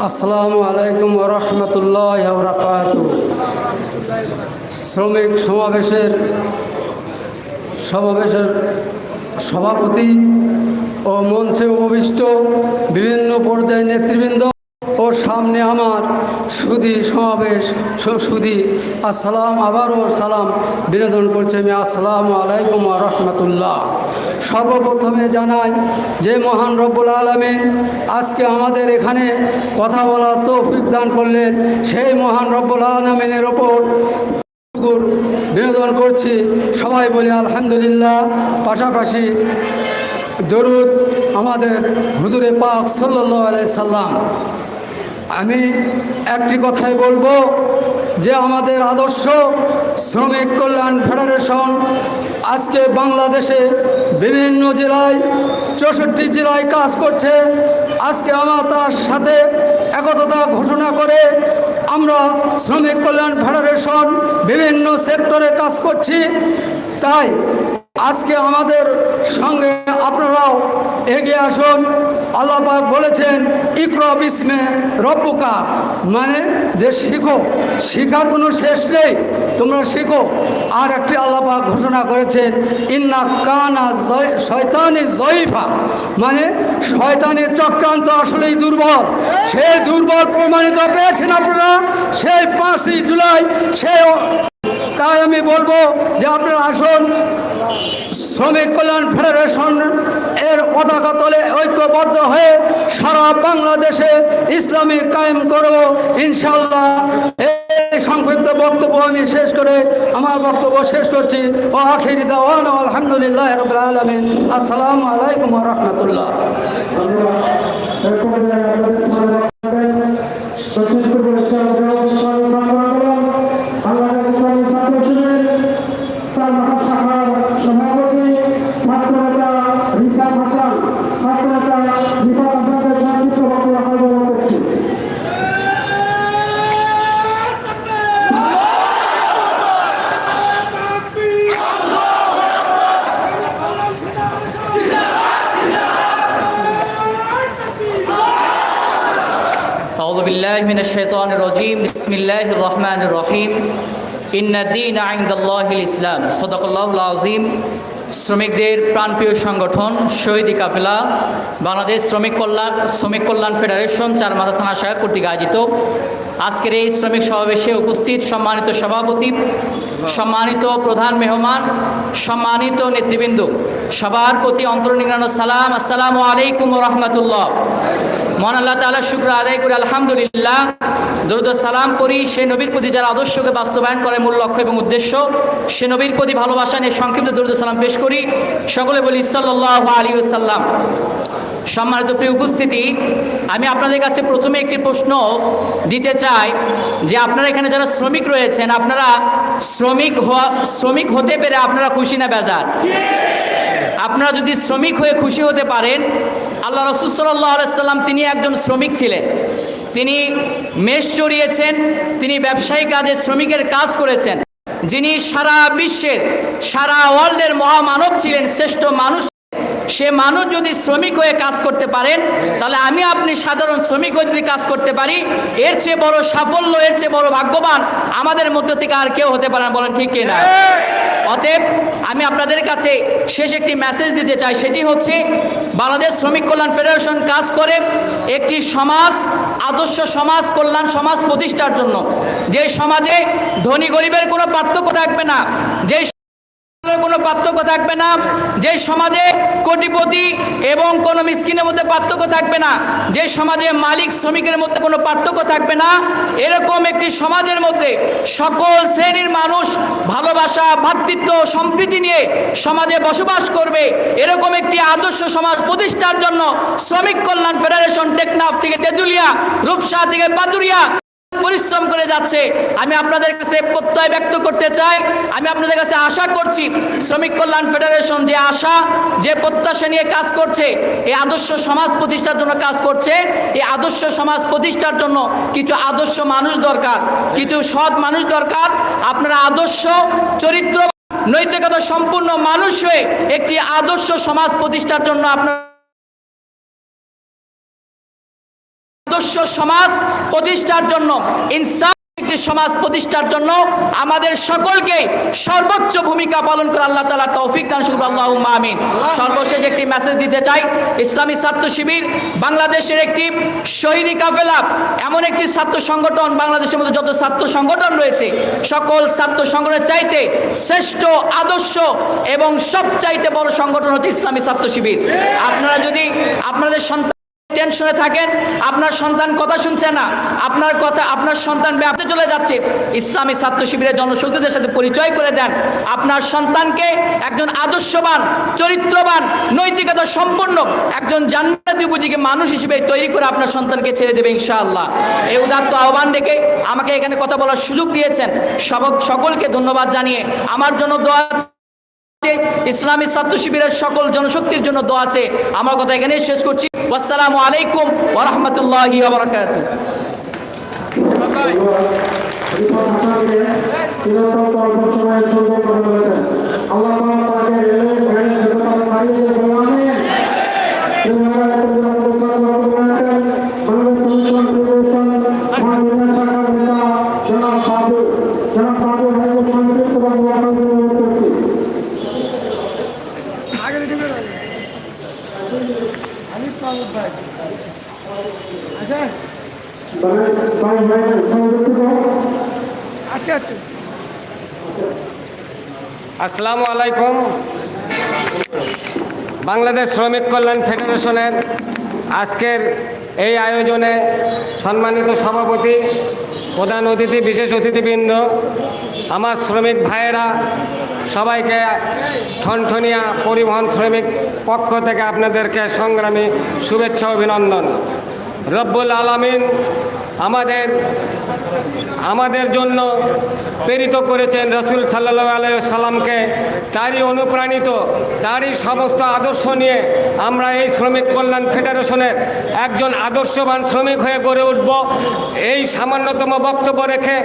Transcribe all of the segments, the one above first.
আসসালামু আলাইকুম রহমতুল্লাহ শ্রমিক সমাবেশের সমাবেশের সভাপতি ও মঞ্চে উপবিষ্ট বিভিন্ন পর্যায়ের নেতৃবৃন্দ ও সামনে আমার সুধি সমাবেশ সু- সুধি, আসসালাম, আবারও সালাম বিনোদন করছে আমি। আসসালামু আলাইকুম রহমতুল্লাহ। সর্বপ্রথমে জানাই যে মহান রব্বুল আলমিন আজকে আমাদের এখানে কথা বলার তৌফিক দান করলেন। সেই মহান রব্বুল আলমিনের ওপর বিনোদন করছি। সবাই বলি আলহামদুলিল্লাহ। পাশাপাশি দরুদ আমাদের হুজুরে পাক সাল্লাহ সাল্লাম। আমি একটি কথাই বলব যে আমাদের আদর্শ শ্রমিক কল্যাণ ফেডারেশন আজকে বাংলাদেশে বিভিন্ন জেলায়, চৌষট্টি জেলায় কাজ করছে। আজকে আমার তার সাথে একতা ঘোষণা করে আমরা শ্রমিক কল্যাণ ফেডারেশন বিভিন্ন সেক্টরে কাজ করছি। তাই আজকে আমাদের সঙ্গে আপনারাও এগিয়ে আসুন। আল্লাহ পাক বলেছেন, ইকরা বিস্মে রব্বুকা। মানে যে শিখো, শিখার কোনো শেষ নেই, তোমরা শিখো। আর একটি আল্লাহ পাক ঘোষণা করেছেন, ইন্না কানা শয়তানি জয়ীফা। মানে শয়তানের চক্রান্ত আসলেই দুর্বল। সেই দুর্বল প্রমাণিত পেয়েছেন আপনারা। সেই পাঁচই জুলাই, সেই তাই আমি বলব যে আপনারা আসুন। শ্রমিক কল্যাণ ফেডারেশন এর পতাকা তলে ঐক্যবদ্ধ হয়ে সারা বাংলাদেশে ইসলামিক কায়েম করব ইনশাল্লাহ এই সংক্ষিপ্ত বক্তব্য আমি শেষ করে আমার বক্তব্য শেষ করছি। ও আখির দাওয়ান আলহামদুলিল্লাহ আলমিন। আসসালামু আলাইকুম রহমতুল্লাহ ধন্যবাদ এরপর যারা আপনাদের সামনে বক্তব্য রাখবেন, দক্ষিণ পূর্ব এশিয়ার অগ্রগতি ইসলামী ছাত্র আন্দোলন, বাংলাদেশ ইসলামী ছাত্র শিবির, চার মাথা শাখার সভাপতি, ছাত্রনেতা রিফাত হাসান, ছাত্রনেতা রিফাত হাসানকে সংক্ষিপ্ত বক্তব্য রাখার জন্য অনুরোধ করছি। أعوذ بالله من الشيطان الرجيم بسم الله الرحمن الرحيم إن الدين عند الله الإسلام صدق الله العظيم শ্রমিকদের প্রাণপ্রিয় সংগঠন শহীদি কাফেলা বাংলাদেশ শ্রমিক কল্যাণ শ্রমিক কল্যাণ ফেডারেশন চার মাথা থানা শাখা কর্তৃক আয়োজিত আজকের এই শ্রমিক সমাবেশে উপস্থিত সম্মানিত সভাপতি, সম্মানিত প্রধান মেহমান, সম্মানিত নেতৃবৃন্দ, সবার প্রতি অন্তর্নিগ্রানো সালাম, আসসালামু আলাইকুম রহমতুল্লাহ। মন আল্লাহ তাআলা শুক্র আদায় করে আলহামদুলিল্লাহ। দরুদ সালাম করি সে নবীর প্রতি যারা আদর্শকে বাস্তবায়ন করে মূল লক্ষ্য এবং উদ্দেশ্য, সে নবীর প্রতি ভালোবাসা নিয়ে সংক্ষিপ্ত দরুদ সালাম পেশ করি। সকলে বলি সাল্লাহ আলী সাল্লাম সম্মানিত প্রিয় উপস্থিতি, আমি আপনাদের কাছে প্রথমে একটি প্রশ্ন দিতে চাই যে আপনারা এখানে যারা শ্রমিক রয়েছেন, আপনারা শ্রমিক হওয়া, শ্রমিক হতে পেরে আপনারা খুশি না বেজার? আপনারা যদি শ্রমিক হয়ে খুশি হতে পারেন, আল্লাহ রসুল সাল্লাহ আলাইসাল্লাম তিনি একজন শ্রমিক ছিলেন। তিনি মেষ চড়িয়েছেন, তিনি ব্যবসায়ী কাজে শ্রমিকের কাজ করেছেন। যিনি সারা বিশ্বের, সারা ওয়ার্ল্ডের মহামানব ছিলেন, শ্রেষ্ঠ মানুষ সে মানুষ যদি শ্রমিক হয়ে কাজ করতে পারেন, তাহলে আমি আপনি সাধারণ শ্রমিক হয়ে যদি কাজ করতে পারি, এর চেয়ে বড় সাফল্য, এর চেয়ে বড় ভাগ্যবান আমাদের মধ্য থেকে আর কেউ হতে পারে না, বলেন ঠিক কিনা? অতএব আমি আপনাদের কাছে শেষ একটি মেসেজ দিতে চাই, সেটি হচ্ছে, বাংলাদেশ শ্রমিক কল্যাণ ফেডারেশন কাজ করে একটি সমাজ, আদর্শ সমাজ, কল্যাণ সমাজ প্রতিষ্ঠার জন্য। যে সমাজে ধনী গরিবের কোনো পার্থক্য থাকবে না, যে কোনো পার্থক্য থাকবে না, যে সমাজে কোটিপতি এবং কোনো মিসকিনের মধ্যে পার্থক্য থাকবে না। যে সমাজে মালিক, শ্রমিকের মধ্যে কোনো পার্থক্য থাকবে না। এরকম একটি সমাজের মধ্যে সকল শ্রেণির মানুষ ভালোবাসা ভ্রাতৃত্ব সম্প্রীতি নিয়ে সমাজে বসবাস করবে। এরকম একটি আদর্শ সমাজ প্রতিষ্ঠার জন্য শ্রমিক কল্যাণ ফেডারেশন টেকনাফ থেকে তেঁতুলিয়া, রূপসা থেকে পাতুরিয়া পরিশ্রম করে যাচ্ছে। আমি আপনাদের কাছে প্রত্যয় ব্যক্ত করতে চাই। আমি আপনাদের কাছে আশা করছি, শ্রমিক কল্যাণ ফেডারেশন যে আশা, যে প্রত্যাশা নিয়ে কাজ করছে, এই আদর্শ সমাজ প্রতিষ্ঠার জন্য কাজ করছে। এই আদর্শ সমাজ প্রতিষ্ঠার জন্য কিছু আদর্শ মানুষ দরকার, কিছু সৎ মানুষ দরকার। আপনারা আদর্শ, চরিত্র, নৈতিকতা সম্পূর্ণ মানুষ হয়ে একটি আদর্শ সমাজ প্রতিষ্ঠার জন্য আপনার আদর্শ সমাজ প্রতিষ্ঠার জন্য ইনসান সমাজ প্রতিষ্ঠার জন্য আমাদের সকলকে সর্বোচ্চ ভূমিকা পালন করে আল্লাহ তালা তৌফিক দান শুক্র আল্লাহ আমিন। সর্বশেষ একটি মেসেজ দিতে চাই, ইসলামী ছাত্র শিবির বাংলাদেশের একটি শহীদি কাফেলা, এমন একটি ছাত্র সংগঠন, বাংলাদেশের মধ্যে যত ছাত্র সংগঠন রয়েছে, সকল ছাত্র সংগঠনের চাইতে শ্রেষ্ঠ, আদর্শ এবং সবচাইতে বড় সংগঠন হচ্ছে ইসলামী ছাত্র শিবির। আপনারা যদি আপনাদের সন্তান টেনশনে থাকেন, আপনার সন্তান কথা শুনছে না, আপনার কথা, আপনার সন্তান ব্যাপতে চলে যাচ্ছে। ইসলামী ছাত্র শিবিরের জনশক্তিদের সাথে পরিচয় করে দেন। আপনার সন্তানকে একজন আদর্শবান, চরিত্রবান, নৈতিকতা সম্পন্ন, একজন জান্নাতি মানুষ হিসেবে তৈরি করে আপনার সন্তানকে ছেড়ে দেবে ইনশাআল্লাহ। এই উদাত্ত আহ্বান ডেকে আমাকে এখানে কথা বলার সুযোগ দিয়েছেন। সকলকে ধন্যবাদ জানিয়ে আমার জন্য দোয়া আছে। ইসলামী ছাত্র শিবিরের সকল জনশক্তির জন্য দোয়া আছে। আমার কথা এখানে শেষ করছি। আসসালামু আলাইকুম ওয়া রাহমাতুল্লাহি ওয়া বারাকাতুহু রিপন হাসানকে চিরন্তন অল্প সময়ের সুন্দর করে বলেছেন আল্লাহ তাআলা তাকে রেলে ভেড়ে যেতে পারে বাড়িয়ে দেবেন আমিন তিনি আমার একটা বিরাট প্রস্তাব করতে বলেছেন বাংলাদেশ শ্রমিক ফেডারেশন মহাজনা শাখার নেতা জনাব বাবু জনাব বাবু ভাইকে সংক্ষিপ্ত বক্তব্য অনুরোধ করছি আগে দিবে আমি পাবো ভাই আচ্ছা ভাই ভাই ভাই সংযুক্ত আচ্ছা আচ্ছা আসসালামু আলাইকুম। বাংলাদেশ শ্রমিক কল্যাণ ফেডারেশনের আজকের এই আয়োজনে সম্মানিত সভাপতি, প্রধান অতিথি, বিশেষ অতিথিবৃন্দ, আমার শ্রমিক ভাইয়েরা, সবাইকে ঠনঠনিয়া পরিবহন শ্রমিক পক্ষ থেকে আপনাদেরকে সংগ্রামী শুভেচ্ছা, অভিনন্দন। রব্বুল আলামিন আমাদের আমাদের জন্য প্রেরিত করেছেন রসুল সাল্লাহ আলাইসাল্লামকে তারই অনুপ্রাণিত, তারই সমস্ত আদর্শ নিয়ে আমরা এই শ্রমিক কল্যাণ ফেডারেশনের একজন আদর্শবান শ্রমিক হয়ে গড়ে উঠব। এই সামান্যতম বক্তব্য রেখে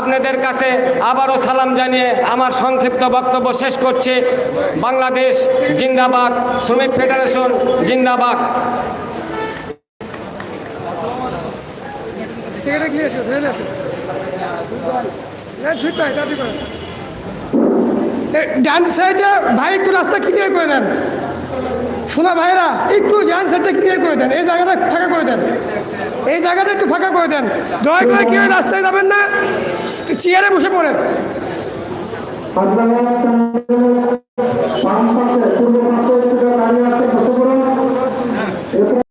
আপনাদের কাছে আবারও সালাম জানিয়ে আমার সংক্ষিপ্ত বক্তব্য শেষ করছি। বাংলাদেশ জিন্দাবাদ, শ্রমিক ফেডারেশন জিন্দাবাদ। দাবি করেন ডান সাইডে ভাই একটু রাস্তা ক্লিয়ার করে দেন। শোনা ভাইরা একটু ডান সাইডটা ক্লিয়ার করে দেন। এই জায়গাটা ফাঁকা করে দেন। এই জায়গাটা একটু ফাঁকা করে দেন। দয়া করে কেউ রাস্তায় যাবেন না, চেয়ারে বসে পড়েন। পাশে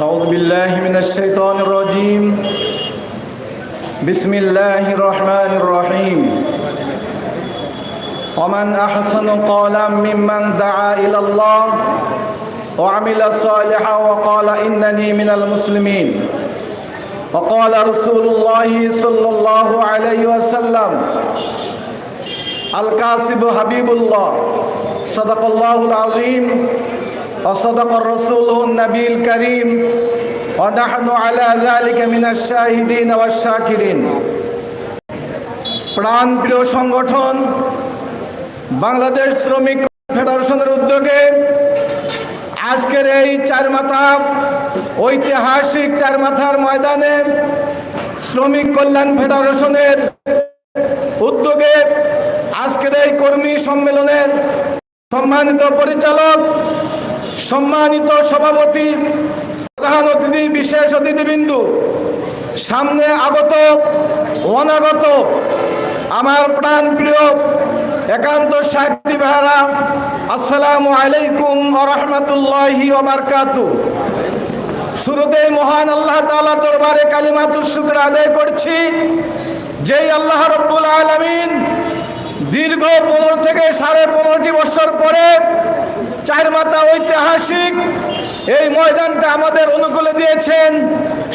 أعوذ بالله من الشيطان الرجيم. بسم الله الرحمن الرحيم. ومن أحسن قولا ممن دعا إلى الله وعمل صالحا وقال إنني من المسلمين. وقال رسول الله صلى الله عليه وسلم الكاسب حبيب الله صدق الله العظيم. وصدق الرسول النبي الكريم ونحن على ذلك من الشاهدين والشاكرين প্রাণ প্রিয় সংগঠন বাংলাদেশ শ্রমিক ফেডারেশনের উদ্যোগে আজকের এই চার মাথা ঐতিহাসিক চার মাথার ময়দানে শ্রমিক কল্যাণ ফেডারেশনের উদ্যোগে আজকের এই কর্মী সম্মেলনের সম্মানিত পরিচালক সম্মানিত সভাপতি, প্রধান অতিথি, বিশেষ অতিথিবিন্দু, সামনে আগত, অনাগত, আমার প্রাণ প্রিয় একান্ত সাহিত্যী ভাইরা আসসালামু আলাইকুম রহমতুল্লাহি ওবরকাতু। শুরুতেই মহান আল্লাহ তাআলা দরবারে কালিমাতুর শুকর আদায় করছি, যেই আল্লাহ রব্বুল আলামিন দীর্ঘ পনেরো থেকে সাড়ে পনেরোটি বছর পরে চার মাথা ঐতিহাসিক এই ময়দানটা আমাদের অনুকূলে দিয়েছেন।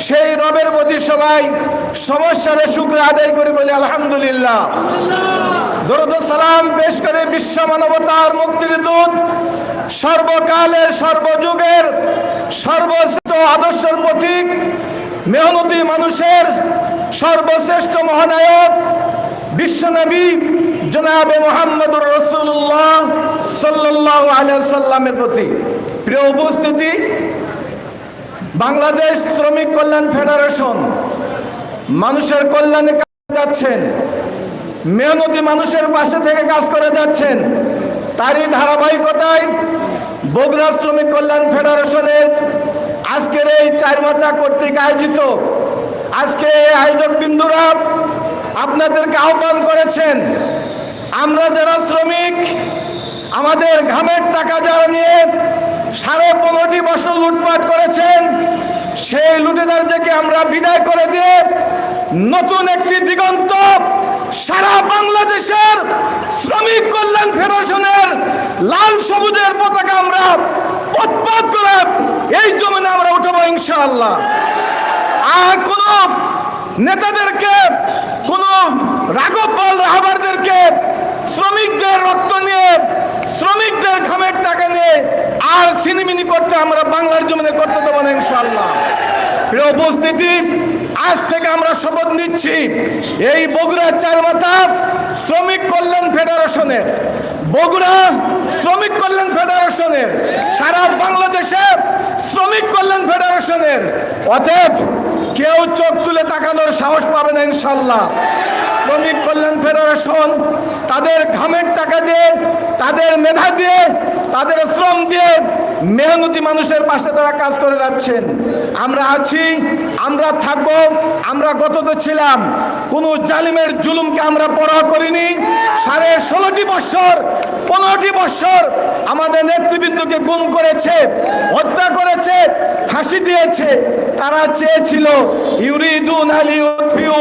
সেই রবের প্রতি সবাই সমস্যারে শুক্র আদায় করি বলে আলহামদুলিল্লাহ। দরুদ সালাম পেশ করে বিশ্ব মানবতার মুক্তির দূত, সর্বকালের সর্বযুগের সর্বশ্রেষ্ঠ আদর্শের প্রতীক, মেহনতি মানুষের সর্বশ্রেষ্ঠ মহানায়ক বিশ্বনবী জনাবে মোহাম্মদুর রসুল্লাহ সাল্লাহ আলিয়া সাল্লামের প্রতি। প্রিয় উপস্থিতি, বাংলাদেশ শ্রমিক কল্যাণ ফেডারেশন মানুষের কল্যাণে কাজ যাচ্ছেন, মেহনতি মানুষের পাশে থেকে কাজ করে যাচ্ছেন, তারই ধারাবাহিকতায় বগুড়া শ্রমিক কল্যাণ ফেডারেশনের আজকের এই চার মাথা কর্তৃক আয়োজিত, আজকে আয়োজক বিন্দুরা আপনাদেরকে আহ্বান করেছেন, আমরা যারা শ্রমিক, আমাদের ঘামের টাকা যারা নিয়ে সাড়ে পনেরোটি বছর লুটপাট করেছেন, সেই লুটেদারদেরকে আমরা বিদায় করে দিয়ে নতুন একটি দিগন্ত সারা বাংলাদেশের শ্রমিক কল্যাণ ফেডারেশনের লাল সবুজের পতাকা আমরা উৎপাদ করে এই জমিনে আমরা উঠাবো ইনশাআল্লাহ। আর কোন নেতাদেরকে, কোন রাঘব পাল রাহাবারদেরকে, শ্রমিকদের রক্ত নিয়ে, শ্রমিকদের ঘামের টাকা নিয়ে আর সিনিমিনি করতে আমরা বাংলার জমিনে করতে দেবো না ইনশাল্লাহ উপস্থিতি আজ থেকে আমরা শপথ নিচ্ছি এই বগুড়া চারমাথা শ্রমিক কল্যাণ ফেডারেশনের। বগুড়া শ্রমিক কল্যাণ ফেডারেশনের, সারা বাংলাদেশে শ্রমিক কল্যাণ ফেডারেশনের। অতএব কেউ চোখ তুলে তাকানোর সাহস পাবে না ইনশাল্লাহ শ্রমিক কল্যাণ ফেডারেশন তাদের ঘামের টাকা দিয়ে, তাদের মেধা দিয়ে, তাদের শ্রম দিয়ে মেহনতি মানুষের পাশে তারা কাজ করে যাচ্ছেন। আমরা আছি, আমরা থাকব, আমরা গত তো ছিলাম। কোন জালিমের জুলুমকে আমরা পড়া করিনি। ষোলোটি বছর পনেরোটি বছর আমাদের নেতৃবৃন্দকে গুম করেছে, হত্যা করেছে, ফাঁসি দিয়েছে। তারা চেয়েছিল, ইউরিদুন আলী উৎফিউ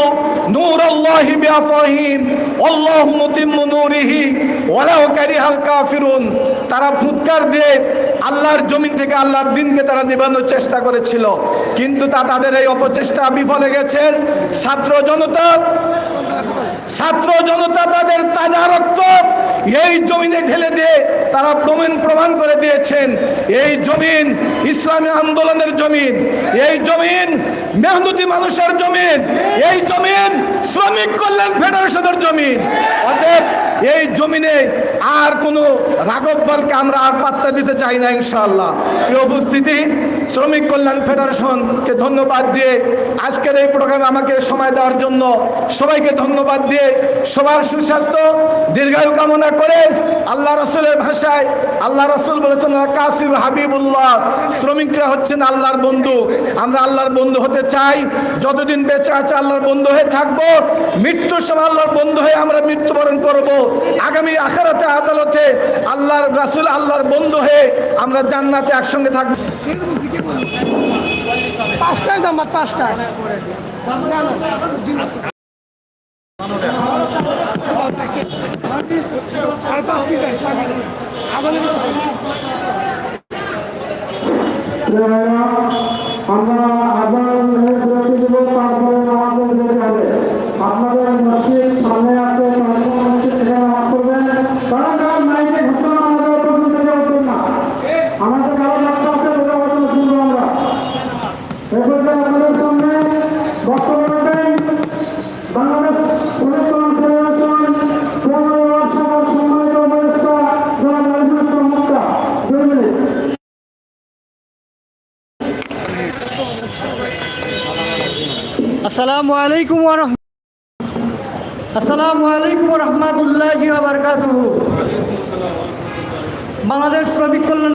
নূর আল্লাহি বিআফাহিম আল্লাহু মুতিম্মু নূরিহি, ওয়ালাউ কারিহাল কাফিরুন। তারা ফুৎকার দিয়ে আল্লাহর জমিন থেকে আল্লাহর দিনকে তারা নিবানোর চেষ্টা করেছিল। কিন্তু তা তাদের এই অপচেষ্টা বিফলে গেছেন ছাত্র জনতা ছাত্র জনতা তাদের তাজা রক্ত এই জমিনে ঢেলে দিয়ে তারা প্রমাণ প্রমাণ করে দিয়েছেন। এই জমিন ইসলামী আন্দোলনের জমিন। এই জমিন মেহনতি মানুষের জমিন। এই জমিন শ্রমিক কল্যাণ ফেডারেশনের জমিন। অতএব এই জমিনে আর কোনো রাঘব বলকে আমরা আর পাত্তা দিতে চাই না, ইনশাআল্লাহ। এই উপস্থিতি, শ্রমিক কল্যাণ ফেডারেশনকে ধন্যবাদ দিয়ে আজকের এই প্রোগ্রামে আমাকে সময় দেওয়ার জন্য সবাইকে ধন্যবাদ দিয়ে সবার সুস্বাস্থ্য, দীর্ঘায়ু কামনা করে আল্লাহ রসুলের ভাষায়, আল্লাহ রসুল বলেছেন, কাসিম হাবিবুল্লাহ। শ্রমিকরা হচ্ছেন আল্লাহর বন্ধু। আমরা আল্লাহর বন্ধু হতে চাই। যতদিন বেঁচে আছে আল্লাহর বন্ধু হয়ে থাকব। মৃত্যুর সময় আল্লাহর বন্ধু হয়ে আমরা মৃত্যুবরণ করব। আগামী আখারাতে আদালতে আল্লাহর রাসুল আল্লাহর বন্ধু হয়ে আমরা জান্নাতে একসঙ্গে থাকব। পাঁচটায় জামাত পাঁচটায়। আমরা আবার বিরতি দেব তারপরে আমাদের যেতে হবে আপনাদের মসজিদ সামনে আছে তারপর মসজিদ থেকে নামাজ পড়বেন কারণ কারণ মাইকে ঘোষণা আমাদের উপস্থিত থেকে উঠবেন না আমাদের কারও লক্ষ্য আছে ওটা বলতে শুনব আমরা এরপর আপনাদের সামনে বক্তব্য রাখবেন বাংলাদেশ শ্রমিক কল্যাণ ফেডারেশন পনেরো সভা সম্মানিত উপদেষ্টা জনাব নজরুল ইসলাম মুক্তা দুই মিনিট আসসালামু আলাইকুম আসসালামু আলাইকুম রহমতুল্লাহ বারাকাতুহু। বাংলাদেশ শ্রমিক কল্যাণ